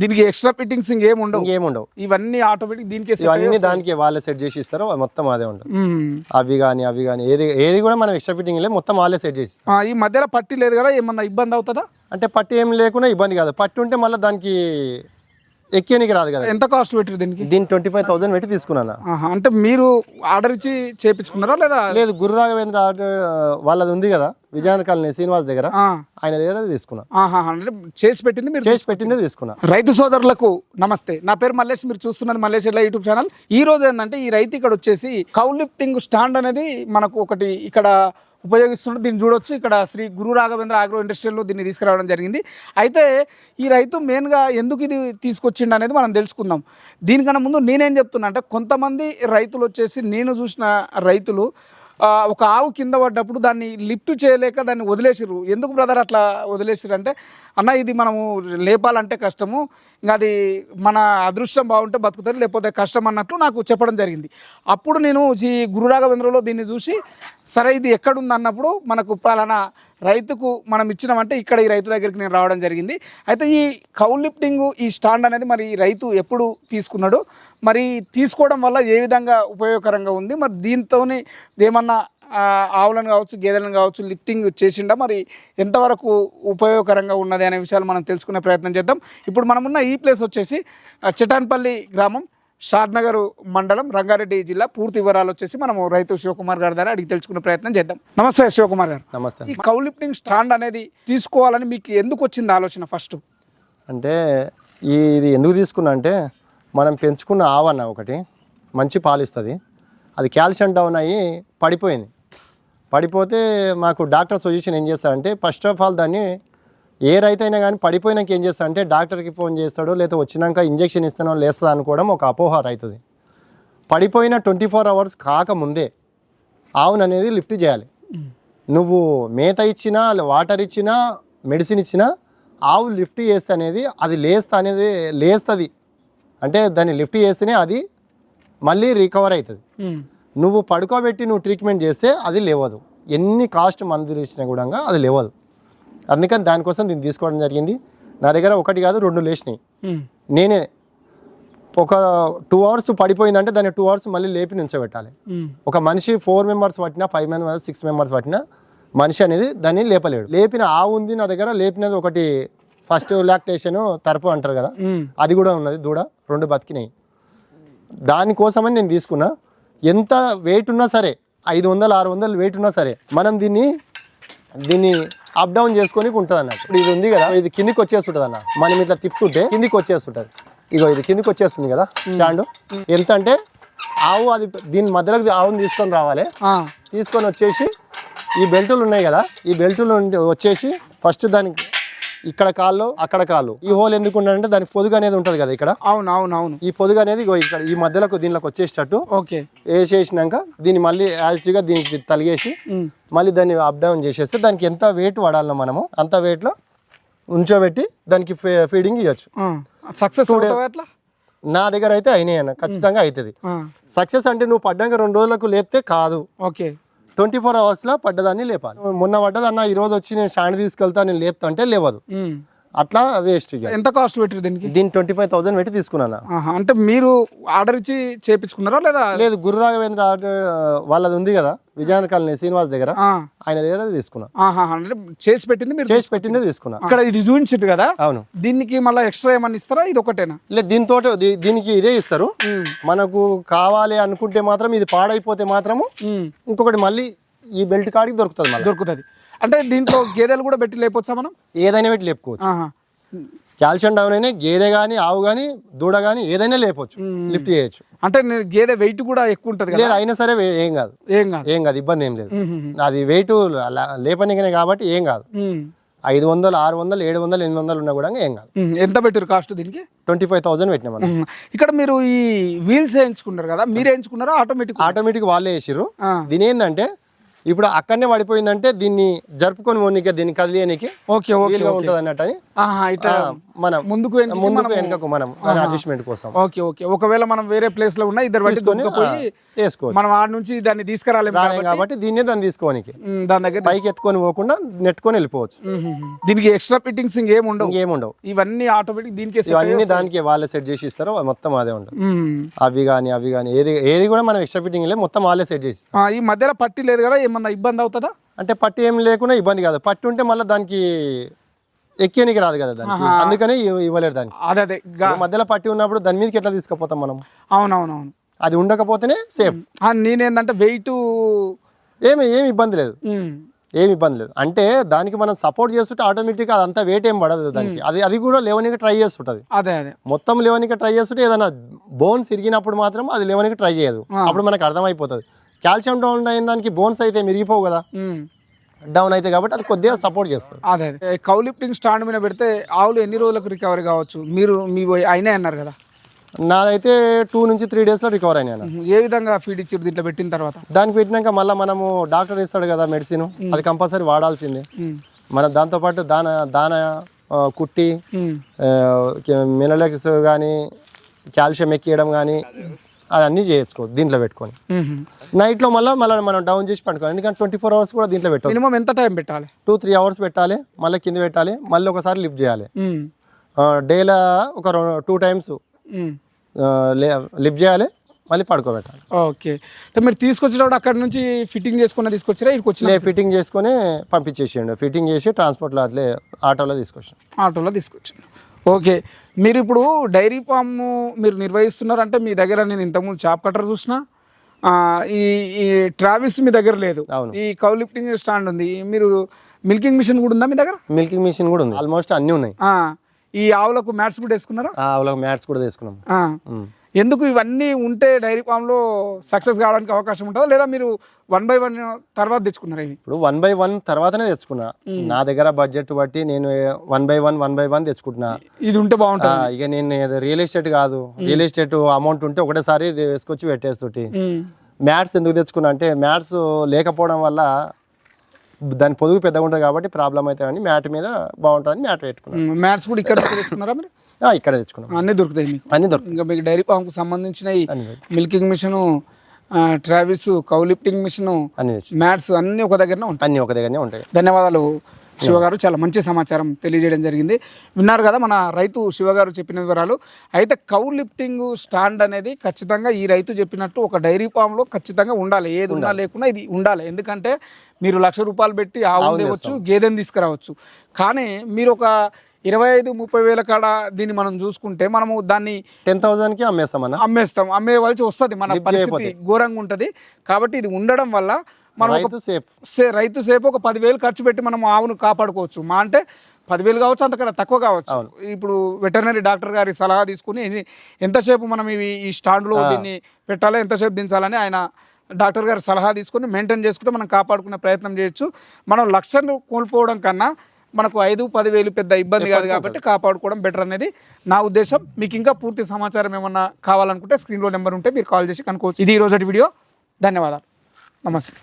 దీనికి extra fittings ఇంకేం ఉండవు ఇంకేముండవు. ఇవన్నీ ఆటోమేటిక్ దీనికి ఇవన్నీ దానికి వాళ్ళే సెట్ చేసి ఇస్తారు మొత్తం అదే ఉండదు. అవి కానీ అవి కానీ ఏది ఏది కూడా మనం ఎక్స్ట్రా ఫిట్టింగ్ లేదు మొత్తం వాళ్ళే సెట్ చేసి. ఈ మధ్యలో పట్టి లేదు కదా ఏమన్నా ఇబ్బంది అవుతుందా? అంటే పట్టు ఏం లేకుండా ఇబ్బంది కాదు. పట్టు ఉంటే మళ్ళీ దానికి ఎక్కేనికి రాదు కదా. ఎంత కాస్ట్ పెట్టారు దీనికి? దీన్ని ట్వంటీ ఫైవ్ థౌసండ్ పెట్టి తీసుకున్నాను. అంటే మీరు ఆర్డర్ ఇచ్చి చేపించుకున్నారా లేదా? లేదు గురు రాఘవేంద్ర ఆర్డర్ వాళ్ళది ఉంది కదా విజయనగరం కాలనీ శ్రీనివాస్ దగ్గర. ఆయన దగ్గర తీసుకున్నా. ఆహా, అంటే చేసి పెట్టింది మీరు చేసి పెట్టిందే తీసుకున్నా. రైతు సోదరులకు నమస్తే. నా పేరు మల్లేష్ మీరు చూస్తున్నది మల్లేష్ ఎడ్ల యూట్యూబ్ ఛానల్. ఈ రోజు ఏంటంటే ఈ రైతు ఇక్కడ వచ్చేసి కౌ లిఫ్టింగ్ స్టాండ్ అనేది మనకు ఒకటి ఇక్కడ ఉపయోగిస్తుంటే దీన్ని చూడొచ్చు. ఇక్కడ శ్రీ గురు రాఘవేంద్ర ఆగ్రో ఇండస్ట్రియల్లో దీన్ని తీసుకురావడం జరిగింది. అయితే ఈ రైతు మెయిన్గా ఎందుకు ఇది తీసుకొచ్చిండు అనేది మనం తెలుసుకుందాం. దీనికన్నా ముందు నేనేం చెప్తున్నా అంటే కొంతమంది రైతులు వచ్చేసి నేను చూసిన రైతులు ఒక ఆవు కింద పడ్డప్పుడు దాన్ని లిఫ్ట్ చేయలేక దాన్ని వదిలేసిర్రు. ఎందుకు బ్రదర్ అట్లా వదిలేసిర్రు అంటే అన్న ఇది మనము లేపాలంటే కష్టము ఇంకా అది మన అదృష్టం బాగుంటే బతుకుతుంది లేకపోతే కష్టం అన్నట్లు నాకు చెప్పడం జరిగింది. అప్పుడు నేను ఈ గురురాఘవేంద్రలో దీన్ని చూసి సరే ఇది ఎక్కడుంది అన్నప్పుడు మనకు పలానా రైతుకు మనం ఇచ్చినామంటే ఇక్కడ ఈ రైతు దగ్గరికి నేను రావడం జరిగింది. అయితే ఈ కౌ లిఫ్టింగ్ ఈ స్టాండ్ అనేది మరి ఈ రైతు ఎప్పుడు తీసుకున్నాడు మరి తీసుకోవడం వల్ల ఏ విధంగా ఉపయోగకరంగా ఉంది? మరి దీంతోనే ఏమన్నా ఆవులను కావచ్చు గేదెలను కావచ్చు లిఫ్టింగ్ చేసిండా? మరి ఎంతవరకు ఉపయోగకరంగా ఉన్నది అనే విషయాలు మనం తెలుసుకునే ప్రయత్నం చేద్దాం. ఇప్పుడు మనమున్న ఈ ప్లేస్ వచ్చేసి చిటాన్పల్లి గ్రామం షాద్నగర్ మండలం రంగారెడ్డి జిల్లా. పూర్తి వివరాలు వచ్చేసి మనము రైతు శివకుమార్ గారి ద్వారా అడిగి తెలుసుకునే ప్రయత్నం చేద్దాం. నమస్తే శివకుమార్ గారు. నమస్తే. ఈ కౌ లిఫ్టింగ్ స్టాండ్ అనేది తీసుకోవాలని మీకు ఎందుకు వచ్చింది ఆలోచన ఫస్ట్ అంటే ఈ ఇది ఎందుకు తీసుకున్నా అంటే మనం పెంచుకున్న ఆవన్న ఒకటి మంచి పాలిస్తుంది. అది కాల్షియం డౌన్ అయ్యి పడిపోయింది. పడిపోతే మాకు డాక్టర్ సజెషన్ ఏం చేస్తారంటే ఫస్ట్ ఆఫ్ ఆల్ దాన్ని ఏ రైతు అయినా కానీ పడిపోయినాక ఏం చేస్తారంటే డాక్టర్కి ఫోన్ చేస్తాడో లేదా వచ్చినాక ఇంజెక్షన్ ఇస్తానో లేస్తుందో అనుకోవడం ఒక అపోహ రైతుది. పడిపోయిన ట్వంటీ ఫోర్ అవర్స్ కాకముందే ఆవును అనేది లిఫ్ట్ చేయాలి. నువ్వు మేత ఇచ్చినా వాటర్ ఇచ్చినా మెడిసిన్ ఇచ్చినా ఆవు లిఫ్ట్ చేస్తే అనేది అది లేస్తా అనేది లేస్తుంది. అంటే దాన్ని లిఫ్ట్ చేస్తేనే అది మళ్ళీ రికవర్ అవుతుంది నువ్వు పడుకోబెట్టి నువ్వు ట్రీట్మెంట్ చేస్తే అది లేవదు. ఎన్ని కాస్ట్ మందులు ఇచ్చినా కూడా అది లేవదు. అందుకని దానికోసం దీన్ని తీసుకోవడం జరిగింది. నా దగ్గర ఒకటి కాదు రెండు లేచినాయి. నేనే ఒక టూ అవర్స్ పడిపోయిందంటే దాన్ని టూ అవర్స్ మళ్ళీ లేపి నుంచోబెట్టాలి. ఒక మనిషి ఫోర్ మెంబర్స్ పట్టినా ఫైవ్ మెంబర్స్ సిక్స్ మెంబర్స్ పట్టినా మనిషి అనేది దాన్ని లేపలేడు. లేపిన ఆవు ఉంది నా దగ్గర లేపినది ఒకటి ఫస్ట్ లాక్టేషన్ తరపు అంటారు కదా అది కూడా ఉన్నది దూడ. రెండు బతికినాయి. దానికోసమని నేను తీసుకున్నా. ఎంత వెయిట్ ఉన్నా సరే ఐదు వందలు ఆరు వందలు వెయిట్ ఉన్నా సరే మనం దీన్ని దీన్ని అప్ డౌన్ చేసుకొని ఉంటుంది అన్నట్టు ఇప్పుడు ఇది ఉంది కదా ఇది కిందికి వచ్చేస్తుంటుంది అన్న మనం ఇట్లా తిప్పుతుంటే కిందికి వచ్చేస్తుంటుంది. ఇగో ఇది కిందికి వచ్చేస్తుంది కదా స్టాండ్. ఎంత అంటే ఆవు అది దీని మధ్యలోకి ఆవుని తీసుకొని రావాలి. తీసుకొని వచ్చేసి ఈ బెల్టులు ఉన్నాయి కదా ఈ బెల్టులు వచ్చేసి ఫస్ట్ దానికి ఇక్కడ కాళ్ళు అక్కడ కాళ్ళు. ఈ హోల్ ఎందుకు ఉండాలంటే దానికి పొదుగు అనేది ఉంటుంది కదా ఇక్కడ. అవును అవును అవును. ఈ పొదుగు అనేది ఇక్కడ ఈ మధ్యలోకి దీనిలోకి వచ్చేసేటట్టు ఓకే. వేసేసినాక దీన్ని మళ్ళీ యాజిటీగా దీనికి తలిగేసి మళ్ళీ దాన్ని అప్ డౌన్ చేసేస్తే దానికి ఎంత వెయిట్ వాడాలో మనము అంత వెయిట్లో ఉంచోబెట్టి దానికి ఫీడింగ్ ఇవ్వచ్చు సక్సెస్ అట్లా నా దగ్గర అయితే అయినాయి అన్న ఖచ్చితంగా అవుతుంది సక్సెస్ అంటే నువ్వు పడ్డాక రెండు రోజులకు లేపితే కాదు. ఓకే. ట్వంటీ ఫోర్ అవర్స్లో పడ్డదాన్ని లేపాలి. మొన్న పడ్డదన్న ఈ రోజు వచ్చి నేను స్టాండ్ తీసుకెళ్తా నేను లేపుతా అంటే లేవదు. అట్లా వేస్ట్ ఎంత కాస్ట్ పెట్టారు దీనికి? దీన్ని ట్వంటీ ఫైవ్ థౌసండ్ పెట్టి తీసుకున్నాను. అంటే మీరు ఆర్డర్ ఇచ్చి చేపించుకున్నారా లేదా? లేదు గురు రాఘవేంద్ర ఆర్డర్ వాళ్ళది ఉంది కదా విజయనగరం కాలనీ శ్రీనివాస్ దగ్గర ఆయన దగ్గర తీసుకున్నా. అంటే చేసి పెట్టింది మీరు చేసి పెట్టిందే తీసుకున్నా. ఇక్కడ ఇది చూపించారు కదా అవును. దీనికి మళ్ళీ ఎక్స్ట్రా ఏమన్నా ఇస్తారా? ఇది ఒకటేనా? లేదు దీంతో దీనికి ఇదే ఇస్తారు. మనకు కావాలి అనుకుంటే మాత్రం ఇది పాడైపోతే మాత్రము ఇంకొకటి మళ్ళీ ఈ బెల్ట్ కాడికి దొరుకుతుంది మళ్ళీ. దొరుకుతుంది. అంటే దీంట్లో గేదెలు కూడా పెట్టి లేపొచ్చా మనం? ఏదైనా పెట్టి లేపుకోవచ్చు. కాల్షియం డౌన్ అయినా గేదె కానీ ఆవు కానీ దూడ కానీ ఏదైనా లేపొచ్చు. లిఫ్ట్ చేయొచ్చు. అంటే గేదె వెయిట్ కూడా ఎక్కువ ఉంటుంది లేదు అయినా సరే ఏం కాదు. ఏం కాదు. ఏం కాదు ఇబ్బంది ఏం లేదు. అది వెయిట్ లేపనికనే కాబట్టి ఏం కాదు. ఐదు వందలు ఆరు వందలు ఏడు వందలు ఎనిమిది వందలు ఉన్నా కూడా ఏం కాదు. ఎంత పెట్టారు కాస్ట్ దీనికి? ట్వంటీ ఫైవ్ థౌసండ్ పెట్టినా. ఇక్కడ మీరు ఈ వీల్స్ వేయించుకున్నారు కదా మీరు వేయించుకున్నారా ఆటోమేటిక్ ఆటోమేటిక్ వాళ్ళే వేసిర్రు. దీని ఏంటంటే ఇప్పుడు అక్కడనే పడిపోయిందంటే దీన్ని జరుపుకొని పోనీకి దీన్ని కదిలియనికి ఓకే ఓకే ఉంటుంది అన్నట్టు అని ఇట్లా మనం ముందుకు వెనుకకు మనం అడ్జస్ట్మెంట్ కోసం. Okay okay. ఒకవేళ మనం వేరే ప్లేస్లో ఉన్నా ఇద్దరు మనం ఆడ నుంచి దాన్ని తీసుకురాలేము కాబట్టి దీన్నే దాన్ని తీసుకోనికి దాని దగ్గర పైకి ఎత్తుకొని పోకుండా నెట్టుకొని వెళ్ళిపోవచ్చు. దీనికి ఎక్స్ట్రా ఫిట్టింగ్స్ ఇంకేం ఉండవు. ఇవన్నీ ఆటోమేటిక్ దీనికే ఇవన్నీ వాళ్ళే సెట్ చేసి ఇస్తారు మొత్తం అదే. అవి కానీ అవి కానీ ఏది ఏది కూడా మనం ఎక్స్ట్రా ఫిట్టింగ్ లేదు మొత్తం వాళ్ళే సెట్ చేసి ఈ మధ్యలో పట్టి లేదు కదా ఏమన్నా ఇబ్బంది అవుతుందా? అంటే పట్టు ఏం లేకుండా ఇబ్బంది కాదు. పట్టు ఉంటే మళ్ళీ దానికి ఎక్కేనికి రాదు కదా దానికి. అందుకనే ఇవ్వ- ఇవ్వలేరు దానికి. అదే అదే మధ్యలో పట్టి ఉన్నప్పుడు దాని మీదకి ఎట్లా తీసుకుపోతాం మనం? అవునవునవును. అది ఉండకపోతేనే సేఫ్. ఆ, నేనేందంటే వెయిట్ ఏమి ఏమి ఇబ్బంది లేదు. ఏమి ఇబ్బంది లేదు. అంటే దానికి మనం సపోర్ట్ చేస్తుంటే ఆటోమేటిక్గా అదంతా వెయిట్ ఏం పడదు దానికి. అది అది కూడా లేవనికి ట్రై చేస్తుంటది. అదే అదే. మొత్తం లేవనికి ట్రై చేస్తుంటే ఏదైనా బోన్స్ ఇరిగినప్పుడు మాత్రం అది లేవనికి ట్రై చేయదు. అప్పుడు మనకు అర్థమైపోతుంది. కాల్షియం డౌన్ అయిన దానికి బోన్స్ అయితే మిరిగిపోవు కదా. డౌన్ అయితే కాబట్టి అది కొద్దిగా సపోర్ట్ చేస్తుంది. అదే కౌ లిఫ్టింగ్ స్టాండ్ మీద పెడితే ఆవులు ఎన్ని రోజులకు రికవరీ కావచ్చు? మీరు మీ అయినా అన్నారు కదా? నాదైతే టూ నుంచి త్రీ డేస్లో రికవర్ అయినాను ఉమ్, ఏ విధంగా ఫీడ్ ఇచ్చారు దీంట్లో పెట్టిన తర్వాత? దానికి పెట్టినాక మళ్ళీ మనము డాక్టర్ ఇస్తాడు కదా మెడిసిన్ అది కంపల్సరీ వాడాల్సిందే. మన దాంతోపాటు దాన దాన కుట్టి మినరల్స్ కానీ కాల్షియం ఎక్కియడం కానీ అదన్నీ చేసుకో దీంట్లో పెట్టుకొని. నైట్లో మళ్ళీ మళ్ళీ మనం డౌన్ చేసి పట్టుకోవాలి ఎందుకంటే ట్వంటీ ఫోర్ అవర్స్ కూడా దీంట్లో పెట్టాలి మినిమం ఎంత టైం పెట్టాలి? టూ త్రీ అవర్స్ పెట్టాలి మళ్ళీ కింద పెట్టాలి మళ్ళీ ఒకసారి లిఫ్ట్ చేయాలి. డేలో ఒక టూ టైమ్స్. లిఫ్ట్ చేయాలి మళ్ళీ పడుకోబెట్టాలి. ఓకే. అంటే మీరు తీసుకొచ్చినప్పుడు అక్కడ నుంచి ఫిట్టింగ్ చేసుకుని తీసుకొచ్చారా ఇక్కడికి వచ్చిన? లే ఫిట్టింగ్ చేసుకొని పంపించేసిండు. ఫిట్టింగ్ చేసి ట్రాన్స్పోర్ట్లో అట్లే ఆటోలో తీసుకొచ్చాను. ఆటోలో తీసుకొచ్చాను. ఓకే. మీరు ఇప్పుడు డైరీ ఫామ్ మీరు నిర్వహిస్తున్నారంటే మీ దగ్గర నేను ఇంతకుముందు చాప్ కట్టర్ చూసిన. ఈ ఈ ట్రావెల్స్ మీ దగ్గర లేదు. అవును. ఈ కౌ లిఫ్టింగ్ స్టాండ్ ఉంది. మీరు మిల్కింగ్ మిషన్ కూడా ఉందా మీ దగ్గర? మిల్కింగ్ మిషన్ కూడా ఉంది. ఆల్మోస్ట్ అన్నీ ఉన్నాయి. ఈ ఆవులకు మ్యాట్స్ కూడా వేసుకున్నారా? ఆవులకు మ్యాట్స్ కూడా. ఉమ్. ఎందుకు ఇవన్నీ ఉంటే డైరీ ఫామ్లో సక్సెస్ కావడానికి అవకాశం ఉంటుందా? లేదా మీరు వన్ బై వన్ తర్వాత తెచ్చుకున్నారా ఇవి? ఇప్పుడు వన్ బై వన్ తర్వాతనే తెచ్చుకున్నా. నా దగ్గర బడ్జెట్ బట్టి నేను one by one one by one తెచ్చుకుంటున్నా. ఇది ఉంటే బాగుంటుంది. ఇక నేను రియల్ ఎస్టేట్ కాదు. రియల్ ఎస్టేట్ అమౌంట్ ఉంటే ఒకటేసారి వేసుకొచ్చి పెట్టేస్తుంటే. ఉమ్. మ్యాట్స్ ఎందుకు తెచ్చుకున్నా అంటే మ్యాట్స్ లేకపోవడం వల్ల దాని పొదుగు పెద్దగా ఉంటుంది కాబట్టి ప్రాబ్లం అవుతాయని మ్యాట్ మీద బాగుంటుందని మ్యాట్ పెట్టుకున్నాను ఉమ్, మ్యాట్స్ కూడా ఇక్కడ తెచ్చుకున్నారా మీరు? ఇక్కడ తెచ్చుకున్నాం. అన్నీ దొరుకుతాయి మీకు. అన్ని దొరుకుతాయి. ఇంకా మీకు డైరీ ఫామ్కి సంబంధించిన. మిల్కింగ్ మిషను ట్రావిస్ కౌ లిఫ్టింగ్ మిషను మ్యాట్స్ అన్నీ ఒక దగ్గరనే ఉంటాయి. అన్ని ఒక దగ్గరనే ఉంటాయి. ధన్యవాదాలు శివగారు చాలా మంచి సమాచారం తెలియజేయడం జరిగింది. విన్నారు కదా మన రైతు శివగారు చెప్పిన వివరాలు. అయితే కౌ లిఫ్టింగ్ స్టాండ్ అనేది ఖచ్చితంగా ఈ రైతు చెప్పినట్టు ఒక డైరీ ఫామ్లో ఖచ్చితంగా ఉండాలి. ఏది ఉన్నా లేకున్నా ఇది ఉండాలి. ఎందుకంటే మీరు లక్ష రూపాయలు పెట్టి ఆవు తేవచ్చు గేదెని తీసుకురావచ్చు. కానీ మీరు ఒక ఇరవై ఐదు ముప్పై వేల కాడ దీన్ని మనం చూసుకుంటే మనము దాన్ని టెన్ థౌసండ్కి అమ్మేస్తామన్నా? అమ్మేస్తాం. అమ్మేవలసి వస్తుంది. మన పరిస్థితి ఘోరంగా ఉంటుంది. కాబట్టి ఇది ఉండడం వల్ల మనం రైతు సేఫ్. సే రైతు సేపు ఒక పదివేలు ఖర్చు పెట్టి మనం ఆవును కాపాడుకోవచ్చు. మా అంటే పదివేలు కావచ్చు అంతకన్నా తక్కువ కావచ్చు. ఇప్పుడు వెటర్నరీ డాక్టర్ గారి సలహా తీసుకుని ఎంతసేపు మనం ఇవి ఈ స్టాండ్లో దీన్ని పెట్టాలి ఎంతసేపు దించాలని ఆయన డాక్టర్ గారి సలహా తీసుకుని మెయింటైన్ చేసుకుంటే మనం కాపాడుకునే ప్రయత్నం చేయొచ్చు. మనం లక్షను కోల్పోవడం కన్నా మనకు ఐదు పదివేలు పెద్ద ఇబ్బంది కాదు కాబట్టి కాపాడుకోవడం బెటర్ అనేది నా ఉద్దేశం. మీకు ఇంకా పూర్తి సమాచారం ఏమన్నా కావాలనుకుంటే స్క్రీన్లో నెంబర్ ఉంటే మీరు కాల్ చేసి కనుక్కోవచ్చు. ఇది ఈ రోజటి వీడియో. ధన్యవాదాలు. నమస్తే.